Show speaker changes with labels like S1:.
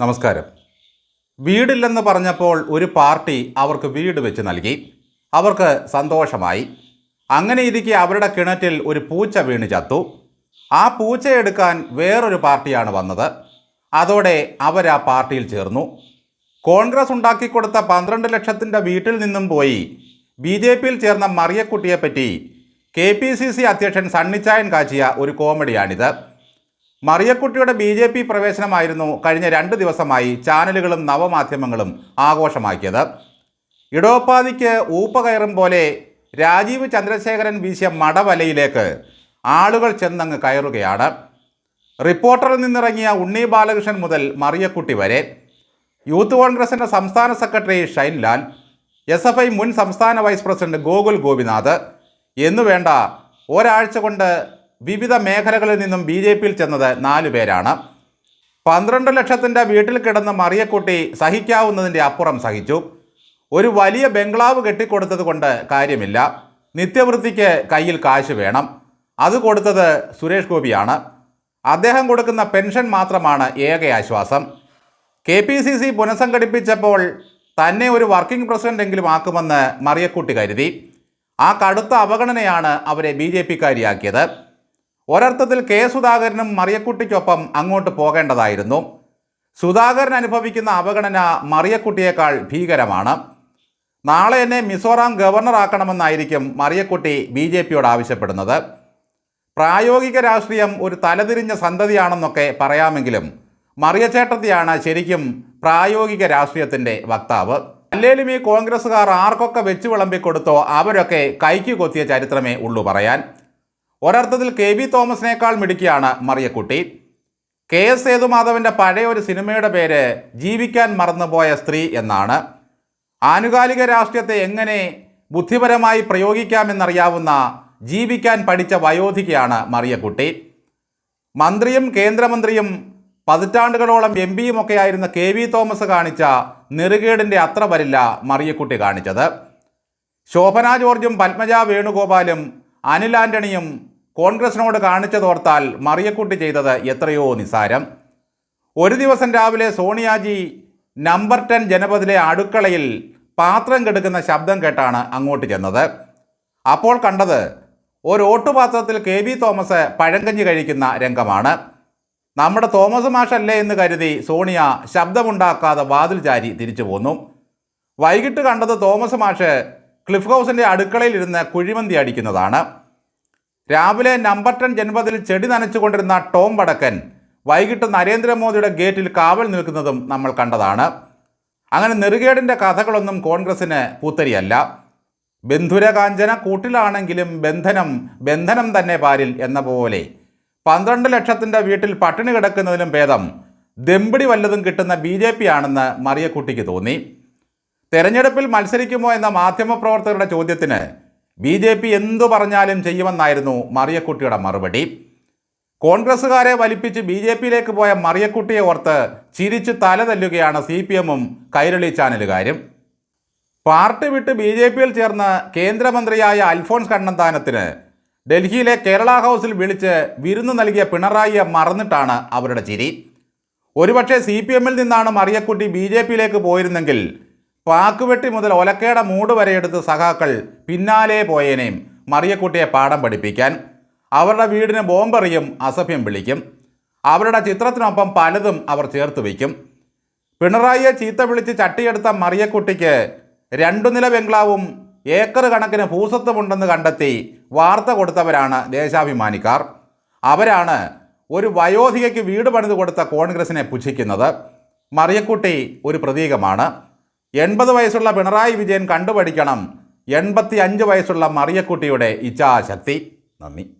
S1: നമസ്കാരം. വീടില്ലെന്ന് പറഞ്ഞപ്പോൾ ഒരു പാർട്ടി അവർക്ക് വീട് വെച്ച് നൽകി. അവർക്ക് സന്തോഷമായി. അങ്ങനെ ഇരിക്കെ അവരുടെ കിണറ്റിൽ ഒരു പൂച്ച വീണ് ചത്തു. ആ പൂച്ചയെടുക്കാൻ വേറൊരു പാർട്ടിയാണ് വന്നത്. അതോടെ അവർ ആ പാർട്ടിയിൽ ചേർന്നു. കോൺഗ്രസ് ഉണ്ടാക്കിക്കൊടുത്ത പന്ത്രണ്ട് ലക്ഷത്തിന്റെ വീട്ടിൽ നിന്നും പോയി ബി ജെ പിയിൽ ചേർന്ന മറിയക്കുട്ടിയെപ്പറ്റി കെ പി സി സി അധ്യക്ഷൻ സണ്ണിച്ചായൻ കാച്ചിയ ഒരു കോമഡിയാണിത്. മറിയക്കുട്ടിയുടെ ബി ജെ പി പ്രവേശനമായിരുന്നു കഴിഞ്ഞ രണ്ട് ദിവസമായി ചാനലുകളും നവമാധ്യമങ്ങളും ആഘോഷമാക്കിയത്. ഇടോപ്പാതിക്ക് ഊപ്പ കയറും പോലെ രാജീവ് ചന്ദ്രശേഖരൻ വീശിയ മടവലയിലേക്ക് ആളുകൾ ചെന്നങ്ങ് കയറുകയാണ്. റിപ്പോർട്ടറിൽ നിന്നിറങ്ങിയ ഉണ്ണി ബാലകൃഷ്ണൻ മുതൽ മറിയക്കുട്ടി വരെ. യൂത്ത് കോൺഗ്രസിന്റെ സംസ്ഥാന secretary Shinelal S F I മുൻ സംസ്ഥാന വൈസ് പ്രസിഡന്റ് ഗോകുൽ ഗോപിനാഥ് എന്നുവേണ്ട ഒരാഴ്ച കൊണ്ട് വിവിധ മേഖലകളിൽ നിന്നും ബി ജെ പിയിൽ ചെന്നത് നാലു പേരാണ്. പന്ത്രണ്ട് ലക്ഷത്തിന്റെ വീട്ടിൽ കിടന്ന മറിയക്കുട്ടി സഹിക്കാവുന്നതിന്റെ അപ്പുറം സഹിച്ചു. ഒരു വലിയ ബംഗ്ലാവ് കെട്ടിക്കൊടുത്തത് കൊണ്ട് കാര്യമില്ല. നിത്യവൃത്തിക്ക് കയ്യിൽ കാശ് വേണം. അത് കൊടുത്തത് സുരേഷ് ഗോപിയാണ്. അദ്ദേഹം കൊടുക്കുന്ന പെൻഷൻ മാത്രമാണ് ഏക ആശ്വാസം. കെ പി സി സി പുനഃസംഘടിപ്പിച്ചപ്പോൾ തന്നെ ഒരു വർക്കിംഗ് പ്രസിഡന്റെങ്കിലും ആക്കുമെന്ന് മറിയക്കുട്ടി കരുതി. ആ കടുത്ത അവഗണനയാണ് അവരെ ബി ജെ പിക്കാരിയാക്കിയത്. ഒരർത്ഥത്തിൽ കെ സുധാകരനും മറിയക്കുട്ടിക്കൊപ്പം അങ്ങോട്ട് പോകേണ്ടതായിരുന്നു. സുധാകരൻ അനുഭവിക്കുന്ന അവഗണന മറിയക്കുട്ടിയേക്കാൾ ഭീകരമാണ്. നാളെ എന്നെ മിസോറാം ഗവർണറാക്കണമെന്നായിരിക്കും മറിയക്കുട്ടി ബി ജെ പിയോട് ആവശ്യപ്പെടുന്നത്. പ്രായോഗിക രാഷ്ട്രീയം ഒരു തലതിരിഞ്ഞ സന്തതിയാണെന്നൊക്കെ പറയാമെങ്കിലും മറിയച്ചേട്ടത്തിയാണ് ശരിക്കും പ്രായോഗിക രാഷ്ട്രീയത്തിന്റെ വക്താവ്. അല്ലേലും ഈ കോൺഗ്രസ്സുകാർ ആർക്കൊക്കെ വെച്ച് വിളമ്പിക്കൊടുത്തോ അവരൊക്കെ കൈക്ക് കൊത്തിയ ചരിത്രമേ ഉള്ളൂ പറയാൻ. ഒരർത്ഥത്തിൽ കെ ബി തോമസിനേക്കാൾ മിടുക്കിയാണ് മറിയക്കുട്ടി. കെ എസ് സേതുമാധവന്റെ പഴയ ഒരു സിനിമയുടെ പേര് ജീവിക്കാൻ മറന്നുപോയ സ്ത്രീ എന്നാണ്. ആനുകാലിക രാഷ്ട്രീയത്തെ എങ്ങനെ ബുദ്ധിപരമായി പ്രയോഗിക്കാമെന്നറിയാവുന്ന ജീവിക്കാൻ പഠിച്ച വയോധികയാണ് മറിയക്കുട്ടി. മന്ത്രിയും കേന്ദ്രമന്ത്രിയും പതിറ്റാണ്ടുകളോളം എം പിയും ആയിരുന്ന കെ വി തോമസ് കാണിച്ച നെറുകേടിന്റെ അത്ര വരില്ല മറിയക്കുട്ടി കാണിച്ചത്. ശോഭന ജോർജും പത്മജ വേണുഗോപാലും അനിൽ ആന്റണിയും കോൺഗ്രസിനോട് കാണിച്ചതോർത്താൽ മറിയക്കുട്ടി ചെയ്തത് എത്രയോ നിസാരം. ഒരു ദിവസം രാവിലെ സോണിയാജി നമ്പർ ടെൻ ജനപദിലെ അടുക്കളയിൽ പാത്രം കെടുക്കുന്ന ശബ്ദം കേട്ടാണ് അങ്ങോട്ട് ചെന്നത്. അപ്പോൾ കണ്ടത് ഒരു ഓട്ടുപാത്രത്തിൽ കെ വി തോമസ് പഴങ്കഞ്ഞി കഴിക്കുന്ന രംഗമാണ്. നമ്മുടെ തോമസ് മാഷല്ലേ എന്ന് കരുതി സോണിയ ശബ്ദമുണ്ടാക്കാതെ വാതിൽ ചാരി തിരിച്ചു പോന്നു. വൈകിട്ട് കണ്ടത് തോമസ് മാഷ് ക്ലിഫ് ഹൗസിന്റെ അടുക്കളയിലിരുന്ന് കുഴിമന്തി അടിക്കുന്നതാണ്. രാവിലെ നമ്പർ ടെൻ ജന്മതിൽ ചെടി നനച്ചുകൊണ്ടിരുന്ന ടോം വടക്കൻ വൈകിട്ട് നരേന്ദ്രമോദിയുടെ ഗേറ്റിൽ കാവൽ നിൽക്കുന്നതും നമ്മൾ കണ്ടതാണ്. അങ്ങനെ നെറുകേടിന്റെ കഥകളൊന്നും കോൺഗ്രസ്സിന് പൂത്തരിയല്ല. ബന്ധുരകാഞ്ചന കൂട്ടിലാണെങ്കിലും ബന്ധനം ബന്ധനം തന്നെ പാരിൽ എന്ന പോലെ. പന്ത്രണ്ട് ലക്ഷത്തിന്റെ വീട്ടിൽ പട്ടിണി കിടക്കുന്നതിലും ഭേദം. ദമ്പിടി വല്ലതും കിട്ടുന്ന ബി ജെ പി ആണെന്ന് മറിയക്കുട്ടിക്ക് തോന്നി. തെരഞ്ഞെടുപ്പിൽ മത്സരിക്കുമോ എന്ന മാധ്യമപ്രവർത്തകരുടെ ചോദ്യത്തിന് ബി ജെ പി എന്തു പറഞ്ഞാലും ചെയ്യുമെന്നായിരുന്നു മറിയക്കുട്ടിയുടെ മറുപടി. കോൺഗ്രസ്സുകാരെ വലിപ്പിച്ച് ബി ജെ പിയിലേക്ക് പോയ മറിയക്കുട്ടിയെ ഓർത്ത് ചിരിച്ച് തല തല്ലുകയാണ് സി പി എമ്മും കൈരളി ചാനലുകാരും. പാർട്ടി വിട്ട് ബി ജെ പിയിൽ ചേർന്ന് കേന്ദ്രമന്ത്രിയായ അൽഫോൺസ് കണ്ണന്താനത്തിന് ഡൽഹിയിലെ കേരള ഹൗസിൽ വിളിച്ച് വിരുന്ന് നൽകിയ പിണറായിയെ മറന്നിട്ടാണ് അവരുടെ ചിരി. ഒരുപക്ഷെ സി പി എമ്മിൽ നിന്നാണ് മറിയക്കുട്ടി ബി ജെ പിയിലേക്ക് പോയിരുന്നെങ്കിൽ പാക്കുവെട്ടി മുതൽ ഒലക്കേട മൂട് വരെ എടുത്ത് സഖാക്കൾ പിന്നാലെ പോയേനേയും മറിയക്കുട്ടിയെ പാഠം പഠിപ്പിക്കാൻ. അവരുടെ വീടിന് ബോംബെറിയും അസഭ്യം വിളിക്കും. അവരുടെ ചിത്രത്തിനൊപ്പം പലതും അവർ ചേർത്ത് വയ്ക്കും. പിണറായിയെ ചീത്ത വിളിച്ച് ചട്ടിയെടുത്ത മറിയക്കുട്ടിക്ക് രണ്ടു നില ബംഗ്ലാവും ഏക്കർ കണക്കിന് ഭൂസത്വമുണ്ടെന്ന് കണ്ടെത്തി വാർത്ത കൊടുത്തവരാണ് ദേശാഭിമാനിക്കാർ. അവരാണ് ഒരു വയോധികയ്ക്ക് വീട് പണിത് കൊടുത്ത കോൺഗ്രസിനെ പുച്ഛിക്കുന്നത്. മറിയക്കുട്ടി ഒരു പ്രതീകമാണ്. എൺപത് വയസ്സുള്ള പിണറായി വിജയൻ കണ്ടുപഠിക്കണം. എൺപത്തി അഞ്ച് വയസ്സുള്ള മറിയക്കുട്ടിയുടെ ഇച്ഛാശക്തി. നന്ദി.